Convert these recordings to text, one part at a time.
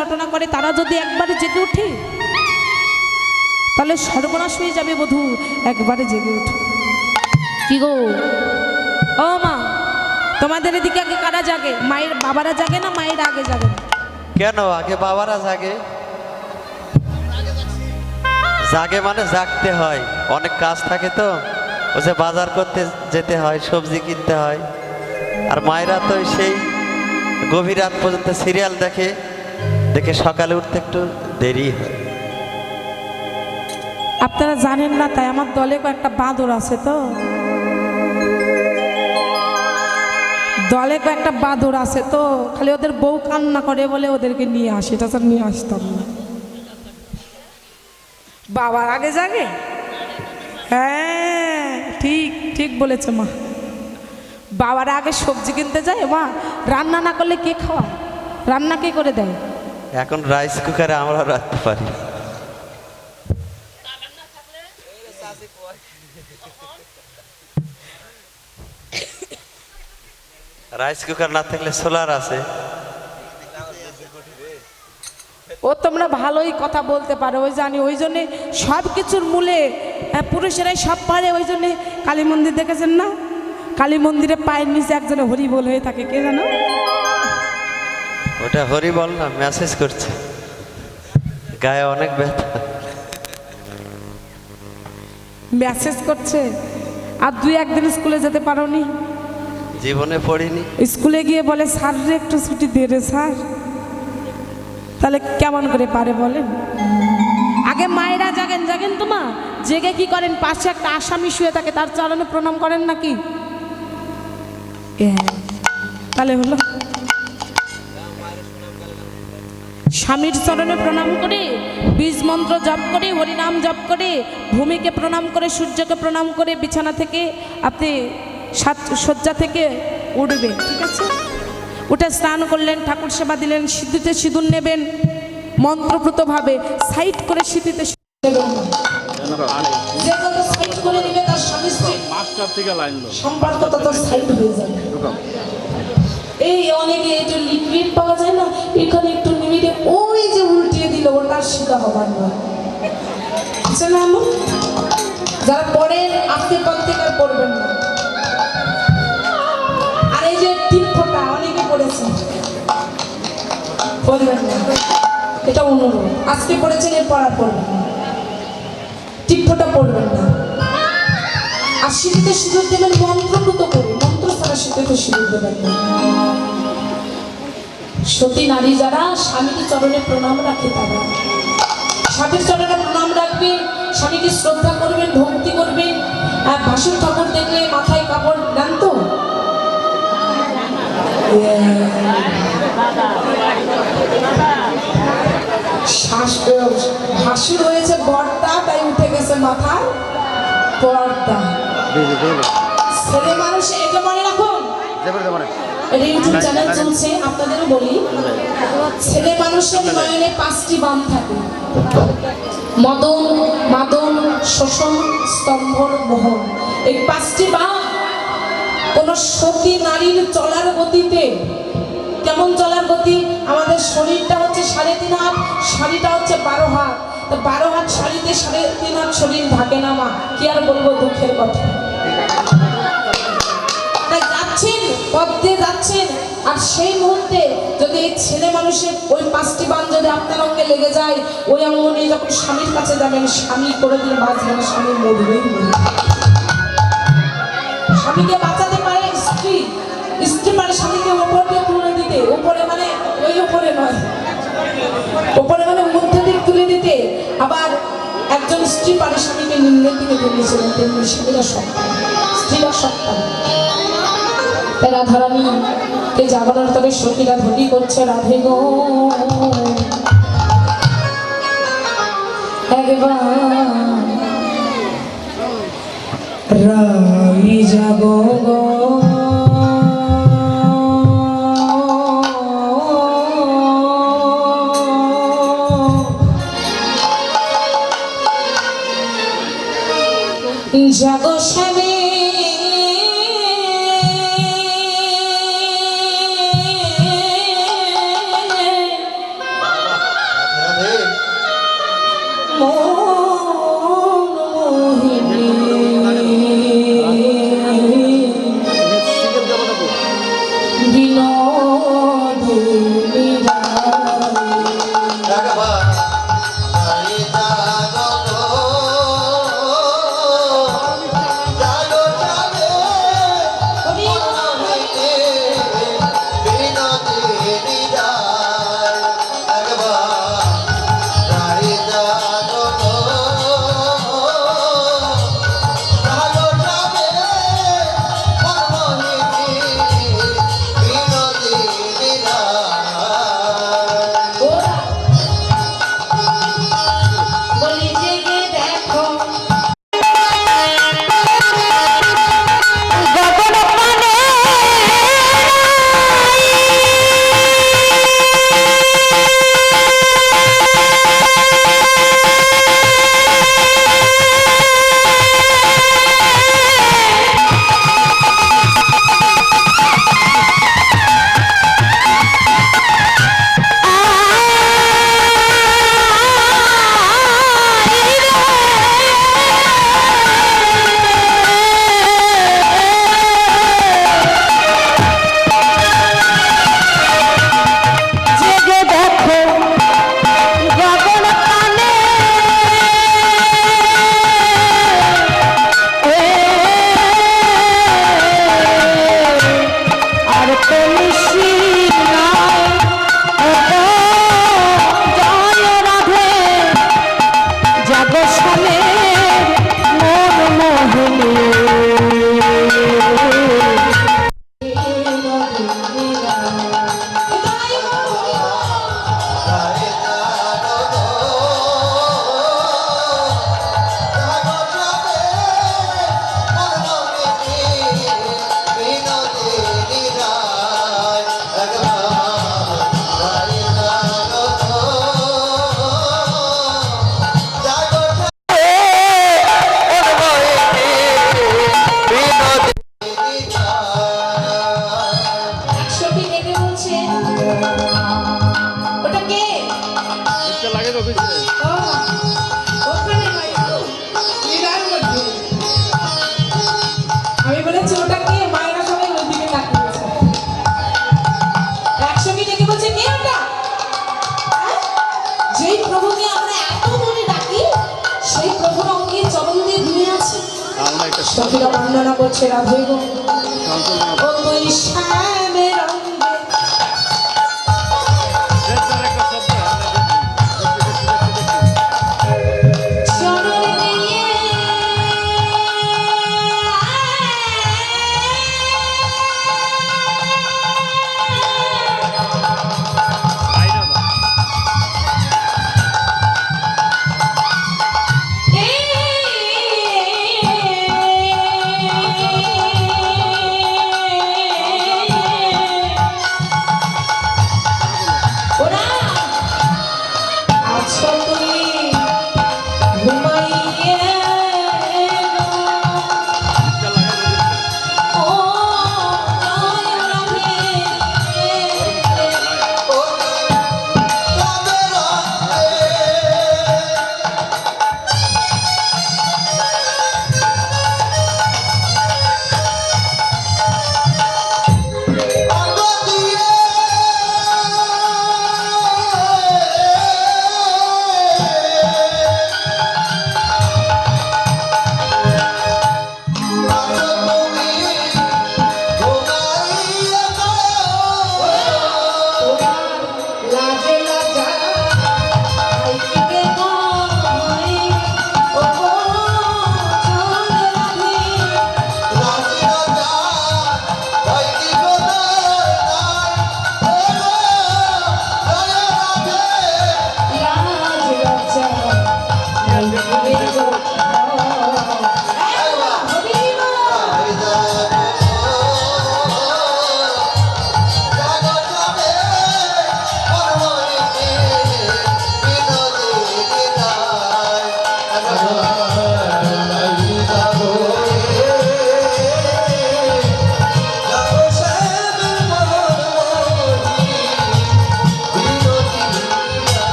রটনা করে তারা যদি একবারে জেগে ওঠে তাহলে সর্বনাশ হয়ে যাবে বধূ একবারে জেগে উঠো। কি গো? ও মা তোমাদের এদিকে আগে কারা জাগে? মায়ের বাবারা জাগে না মায়ের আগে জাগে না? কেন? আগে বাবারা জাগে। জাগে মানে জাগতে হয়। অনেক কাজ থাকে তো। ও যে বাজার করতে যেতে হয় সবজি কিনতে হয়। আর মায়েরা তো সেই গভীর রাত পর্যন্ত সিরিয়াল দেখে। দেখে সকালে উঠতে একটু দেরি হয়। আপনারা জানেন না, তাই আমার দলে কয়েকটা বাঁদর আছে তো। দলে কয়েকটা বাঁদর আছে তো, খালি ওদের বউ কান্না করে বলে ওদেরকে নিয়ে আসি তাছাড়া নিয়ে আসতাম না। বাবার আগে জাগে? হ্যাঁ ঠিক ঠিক বলেছে মা। বাবার আগে সবজি কিনতে যায়? মা, রান্না না করলে কে খাওয়া রান্না কে করে দেয়? এখন রাইস কুকারে আমরা রাখতে পারি। রাইস কুকার না থাকলে সোলার আছে। ও তোমরা ভালোই কথা বলতে পারো, ওই জানি, ওই জন্যে সব কিছুর মূলে পুরুষেরাই সব পারে, ওই জন্যে কালী মন্দির দেখেছেন না? কালী মন্দিরে পায়ের নিচে একজনে হরিবোল হয়ে থাকে, কে জানো? ওটা হরি বল না মেসেজ করছে। গায়ে অনেক ব্যথা। মেসেজ করছে আর দুই একদিন স্কুলে যেতে পারোনি? জীবনে পড়িনি। স্কুলে গিয়ে বলে স্যার রে একটু ছুটি দে রে স্যার। তাহলে কেমন করে পারে বলেন? আগে মায়েরা জাগেন জাগেন তো মা। জেগে কি করেন? পাশে একটা আসামি শুয়ে থাকে তার চরণে প্রণাম করেন নাকি? তাহলে হলো। স্বামীর চরণে প্রণাম করে বীজ মন্ত্র জপ করে হরিনাম জপ করে ভূমিকে প্রণাম করে সূর্যকে প্রণাম করে বিছানা থেকে আপনি শয্যা থেকে উঠবে ঠিক আছে? উঠে স্নান করলেন ঠাকুর সেবা দিলেন সিদ্ধুতে সিঁদুর নেবেন মন্ত্রপ্রতভাবে সাইড করে সিদ্ধিতে এই অনেকে একটু লিকুইড পাওয়া যায় না এখানে একটু নিমিটে ওই যে উল্টিয়ে দিল, ওটা সিধা হবার নয়। আছে না এমন? যারা পড়েন আজকে পর থেকে আর পড়বেন না। আর এই যে টিপ অনেকে পড়েছেন পড়বেন না, এটা অনুরোধ আজকে পড়েছেন এর পড়া পড়বেন না। পড়বেন না। আর শীতে সিঁদুর দেবেন মন্ত্রপ্রত করে। মন্ত্র ছাড়া শীতে সিঁদুর দেবেন না। সতী নারী যারা স্বামীর চরণে প্রণাম রাখে তারা। স্বামীর চরণে প্রণাম রাখবে স্বামীকে শ্রদ্ধা করবেন ভক্তি করবেন আর বাসুর ঠাকুর দেখলে মাথায় কাপড় দেন তো ভাসুর হয়েছে বর্দা তাই উঠে গেছে মাথায় পর্দা। ছেলে মানুষ এটা মনে রাখুন। এটা ইউটিউব চ্যানেল চলছে, আপনাদেরও বলি। ছেলে মানুষের নয়নে পাঁচটি বাম থাকে। মদন, মাদন, শোষণ, স্তম্ভর মোহন। এই পাঁচটি বাম কোন সতী নারীর চলার গতিতে, কেমন চলার গতি? আমাদের শরীরটা হচ্ছে সাড়ে তিন হাত, শাড়িটা হচ্ছে বারো হাত। তো বারো হাত শাড়িতে সাড়ে তিন হাত শরীর ঢাকে না মা? কি আর বলব দুঃখের কথা। পথ যাচ্ছেন, আর সেই মুহূর্তে যদি এই ছেলে মানুষের ওই পাঁচটি বান যদি আপনার অঙ্গে লেগে যায়, ওই অঙ্গ নিয়ে যখন স্বামীর কাছে যাবেন, স্বামী কোনোদিন বাঁচবে না স্বামী মরবেই মরবে। স্বামীকে বাঁচাতে পারে স্ত্রী। স্ত্রী পারে স্বামীকে উপর দিয়ে তুলে দিতে, উপরে মানে ওই উপরে নয়। উপরে মানে মধ্যে দিক তুলে দিতে। আবার একজন স্ত্রী পারে স্বামীকে নিম্নের দিকে তুলেছিলেন তেমনি স্বামীরা সন্তান। স্ত্রীরা সন্তান। রাধারানী কে জাগরণ তবে সখীরা ধনী করছে রাধে গো। একবার রাই যাব গো।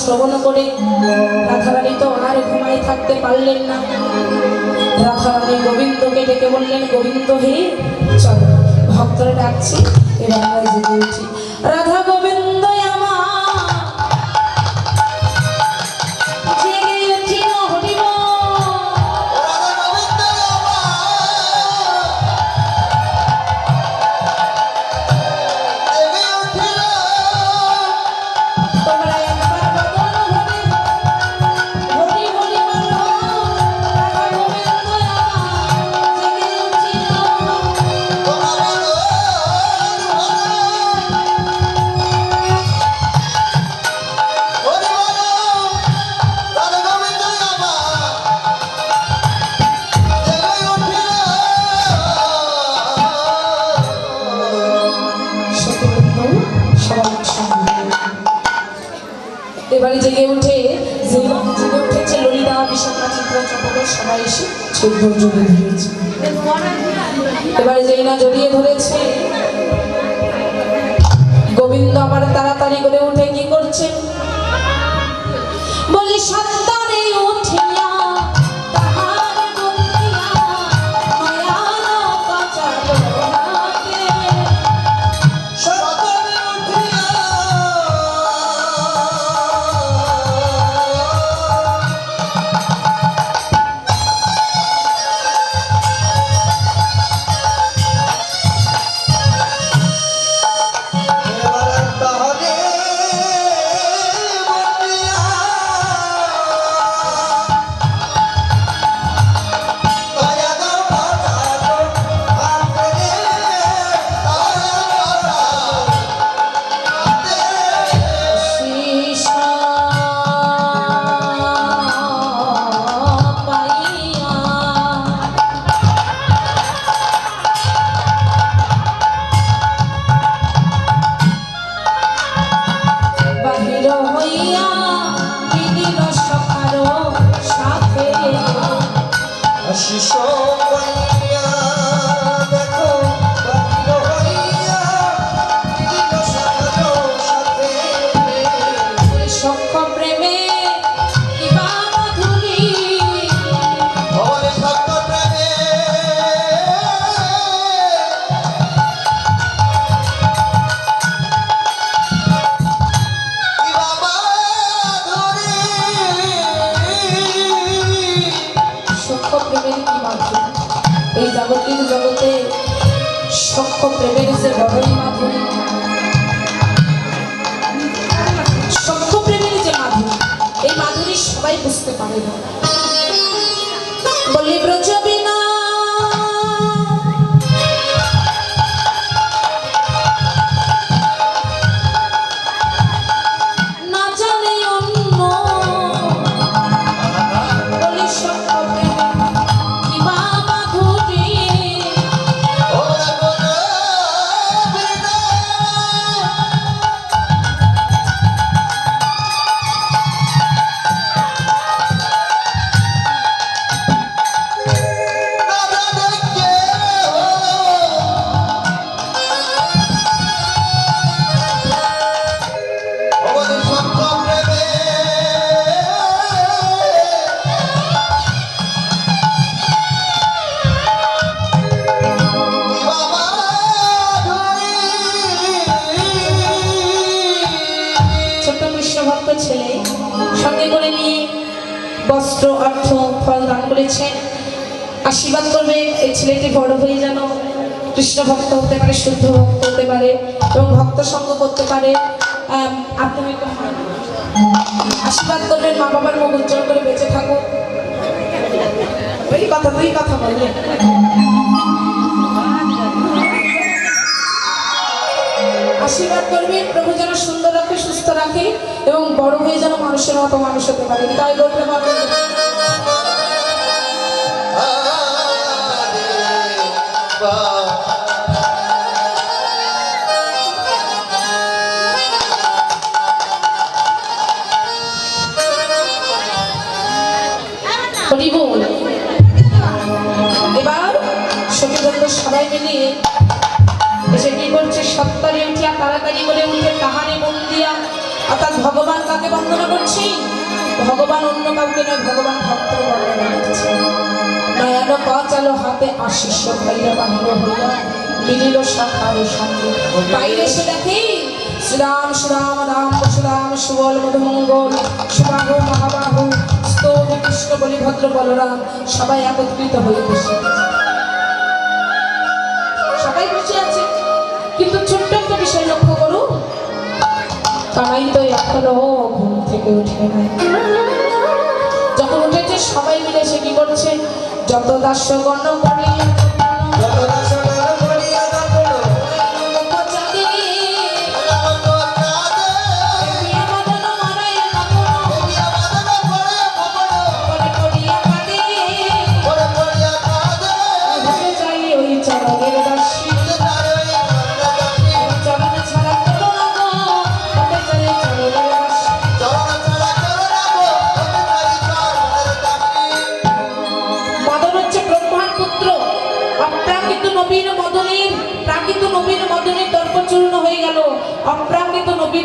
শ্রবণ করে, রাধারানী তো আর ঘুমাই থাকতে পারলেন না। রাধারানী গোবিন্দকে ডেকে বললেন, গোবিন্দ হে, চল, ভক্তরা ডাকছি, এবার জেগে উঠি সৌন্দর্য দেখিয়েছে এবার যেই না জড়িয়ে ধরেছে, গোবিন্দ আবার তাড়াতাড়ি করে উঠে কি করছে? বলি, সত্য আম, আপনি আশীর্বাদ করবেন মা বাবার মুখ উজ্জ্বল করে বেঁচে থাকুক। ওই কথা তুই কথা বললে আশীর্বাদ করবে প্রভু যেন সুন্দর রাখে সুস্থ রাখে এবং বড় হয়ে যেন মানুষের মতো মানুষ হতে পারে। তাই বলতে পারবে হরি তাড়াতাড়ি করে উঠে তাহারে মন দিয়া অর্থাৎ ভগবান কাকে বন্দনা করছি, ভগবান অন্য কাউকে নয়, ভগবান ভক্ত বন্দনা করছে। নয়ন পাচালো হাতে আশিস ভাইয়া বাহির হইয়া মিলিল শাখার সঙ্গে বাইরে সে দেখে শ্রীরাম সুরাম রাম, পরশুরাম, সুবল, মধুমঙ্গল, সুবাহু, মহাবাহু স্তোম কৃষ্ণ, বলিভদ্র, বলরাম, সবাই একত্রিত হয়ে বসে তারাই তো এখনও ঘুম থেকে উঠে নাই। যখন উঠেছে সবাই মিলে সে কি করছে? যত দাস্যগণ করিয়া উপচারে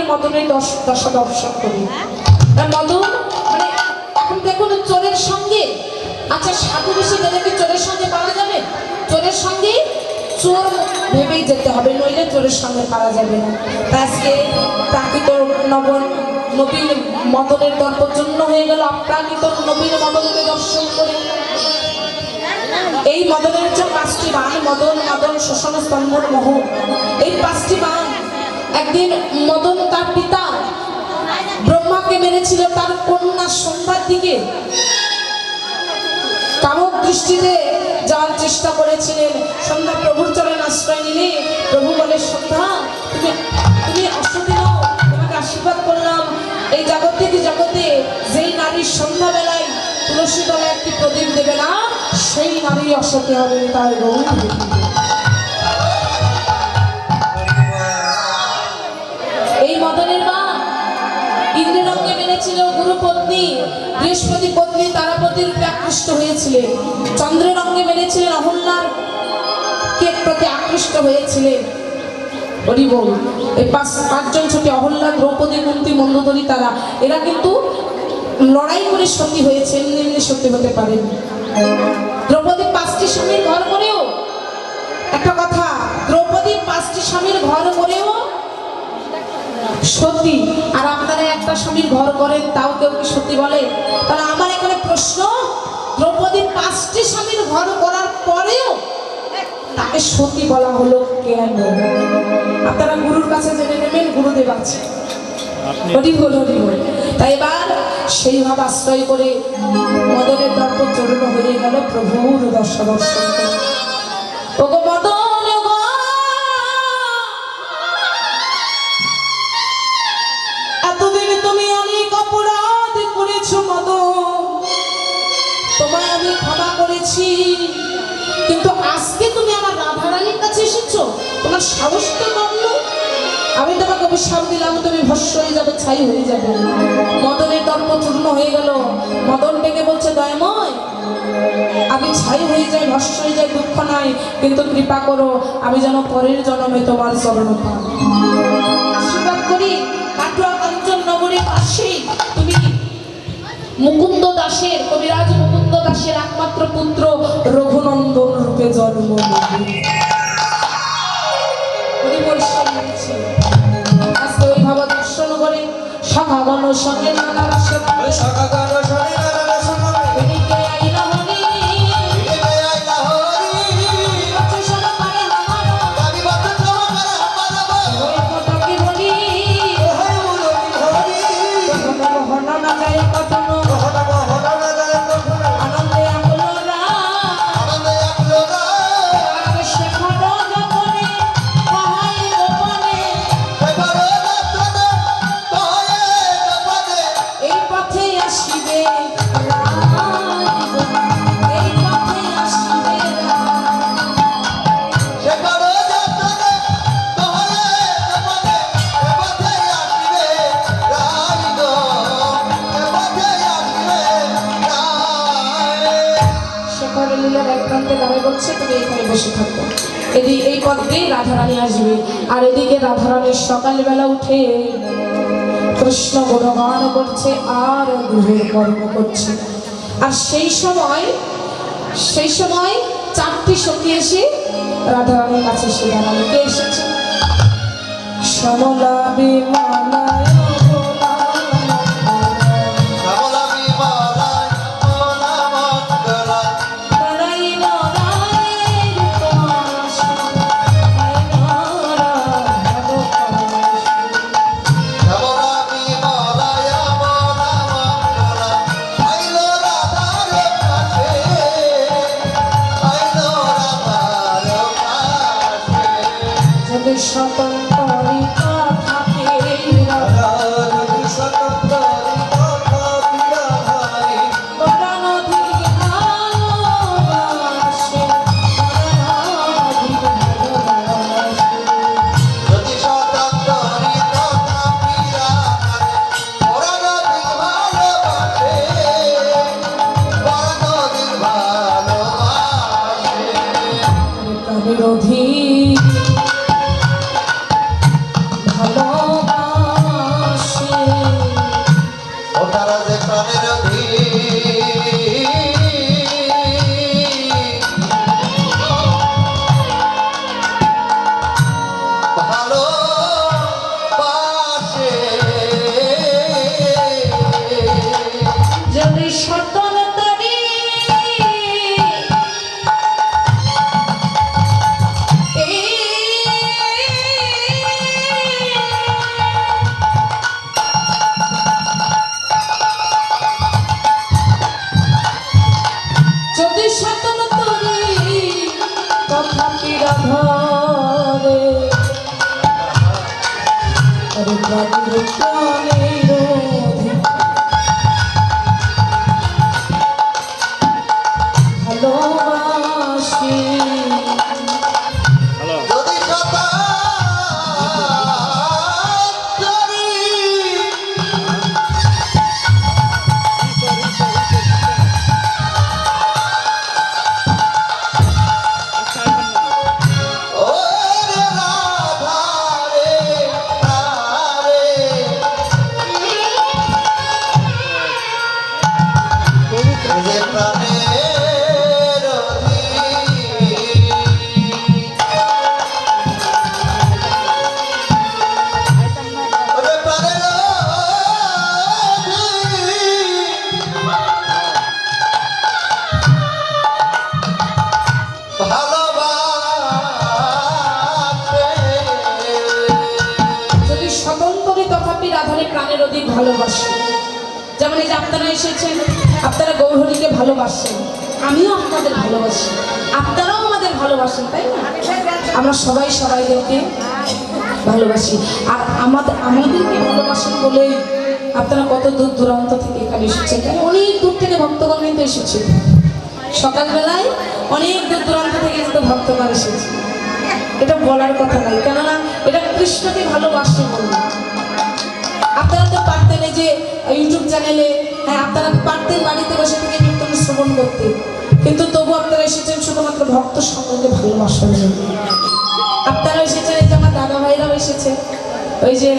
মদনের দশ দর্শন করি। মদন মানে এখন দেখুন চোরের সঙ্গে আচ্ছা সাধু বেশি গেলে কি চোরের সঙ্গে পাওয়া যাবে? চোরের সঙ্গে চোর ভেবেই যেতে হবে, নইলে চোরের সঙ্গে পাওয়া যাবে না। তাই আজকে প্রাকৃত নবন নবীন মদনের দর্পচূর্ণ হয়ে গেল অপ্রাকৃত নবীন মদনকে দর্শন করে। এই মদনের হচ্ছে পাঁচটি বান, মদন মদন, শোষণ স্তম্ভন মোহ, এই পাঁচটি বান একদিন মদন তার পিতা ব্রহ্মাকে মেরেছিল তার কন্যা সন্ধ্যার দিকে। কামক দৃষ্টিতে যাওয়ার চেষ্টা করেছিলেন, সন্ধ্যা প্রভুর চরণ আশ্রয় নিলে, প্রভু বলে, সন্ধ্যা, তুমি তুমি অসতী নাও তোমাকে আশীর্বাদ করলাম। এই জগৎ থেকে জগতে যেই নারীর সন্ধ্যাবেলায় তুলসী তলে একটি প্রদীপ দেবে না, সেই নারী অসতী হবে তাই গৌর গুরুপত্নী বৃহস্পতি পত্নী তারাপতির রূপে আকৃষ্ট হয়েছিলেন। চন্দ্রের রঙে মেরেছিলেন অহল্যার কে প্রতি আকৃষ্ট হয়েছিলেন। হরি বল এই পাঁচ, পাঁচজন ছোটে অহল্যা দ্রৌপদী কুন্তি মন্দোদরী তারা, এরা কিন্তু লড়াই করে সতী হয়েছে, এমনি এমনি সত্যি হতে পারেন দ্রৌপদী পাঁচটি স্বামীর ঘর করেও, একটা কথা, দ্রৌপদী পাঁচটি স্বামীর ঘর করেও সত্যি আর আপনারা একটা স্বামীর ঘর করেন তাও কেউ কি সত্যি বলে? তাহলে আমার এখানে প্রশ্ন দ্রৌপদী পাঁচটি স্বামীর ঘর করার পরেও তাকে সতী বলা হলো কেন? আপনারা গুরুর কাছে জেনে নেবেন গুরুদেব আছে। তাই এবার সেই ভাব আশ্রয় করে মদনের দর্প চরণ হয়ে গেল প্রভুর দর্শ দর্শন। ক্ষমা কিন্তু আজকে তুমি আমার রাধারানীর কাছে এসেছ? তোমার সাহস তো কম আমি তোমাকে অভিশাপ দিলাম, তুমি ভস্য হয়ে যাবে, ছাই হয়ে যাবে। মদনের দর্প চূর্ণ হয়ে গেল। মদন ডেকে বলছে, দয়াময়, আমি ছাই হয়ে যাই ভস্য হয়ে যাই, দুঃখ নাই। কিন্তু কৃপা করো, আমি যেন পরের জন্মে তোমার চরণ পাই আশীর্বাদ করি। মুকুন্দ দাসের, কবিরাজ মুকুন্দ দাসের একমাত্র পুত্র রঘুনন্দন রূপে জন্ম নিলে। সঙ্গে দর্শন করে সখাগণ সঙ্গে নানা এদিকে এই পথ রাধারানী আসবে, আর এদিকে সকালবেলা উঠে কৃষ্ণ গুণগান করছে আর গৃহের কর্ম করছে। আর সেই সময় সেই সময় চারটি সখী এসে রাধারানীর কাছে সে এসেছে? সমলা বিমালায় আমিও আপনাদের ভালোবাসি। আপনারাও আমাদের ভালোবাসেন, তাই না? আমরা সবাই সবাইদেরকে ভালোবাসি। আর আমাদের আমাদেরকে ভালোবাসেন বলেই আপনারা কত দূর দূরান্ত থেকে এখানে এসেছেন? তাই অনেক দূর থেকে ভক্তগণ কিন্তু এসেছে। সকালবেলায় অনেক দূর দূরান্ত থেকে কিন্তু ভক্তগণ এসেছে। এটা বলার কথা নাই কেননা এটা কৃষ্ণকে ভালোবাসে বলে। আপনারা তো পারতেন যে ইউটিউব চ্যানেলে হ্যাঁ আপনারা পারতেন বাড়িতে বসে থেকে কীর্তন শ্রবণ করতে। কিন্তু তবু আপনারা এসেছেন শুধুমাত্র ভক্ত সম্বন্ধে ভালোবাসার জন্য। আপনারা এসেছেন এই যে আমার দাদা ভাইরাও এসেছে। ওই যে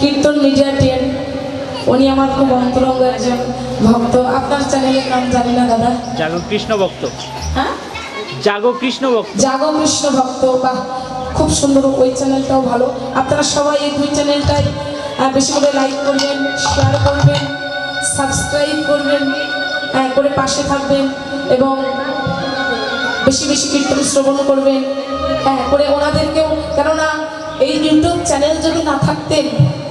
কীর্তন মিডিয়া টেন উনি আমার খুব অন্তরঙ্গ একজন ভক্ত। আপনার চ্যানেলের নাম জানি না দাদা। জাগো কৃষ্ণ ভক্ত। হ্যাঁ? জাগো কৃষ্ণ ভক্ত। জাগো কৃষ্ণ ভক্ত বা খুব সুন্দর ওই চ্যানেলটাও ভালো। আপনারা সবাই এই দুই চ্যানেলটাই বেশি করে লাইক করবেন শেয়ার করবেন। সাবস্ক্রাইব করবেন আহ, করে পাশে থাকবেন এবং বেশি বেশি কীর্তন শ্রবণ করবেন হ্যাঁ করে ওনাদেরকেও কেননা এই ইউটিউব চ্যানেল যদি না থাকতেন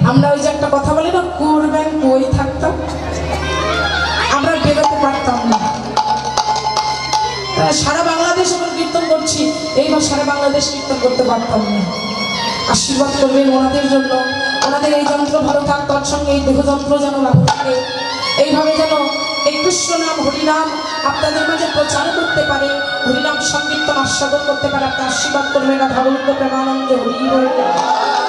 আমরা ওই যে একটা কথা বলি না করবেন বই থাকতাম। আমরা বেরোতে পারতাম না। সারা বাংলাদেশ আমরা কীর্তন করছি এইবার সারা বাংলাদেশ কীর্তন করতে পারতাম না। আশীর্বাদ করবেন ওনাদের জন্য। ওনাদের এই যন্ত্র ভালো থাক সঙ্গে এই দেহযন্ত্র যেন ভালো থাকে এইভাবে যেন এই কৃষ্ণ নাম হরিনাম আপনাদের মাঝে প্রচার করতে পারে হরিনাম সংকীর্তন আস্বাদন করতে পারে আপনি আশীর্বাদ করবেন রাধা গোবিন্দ আনন্দে হরি।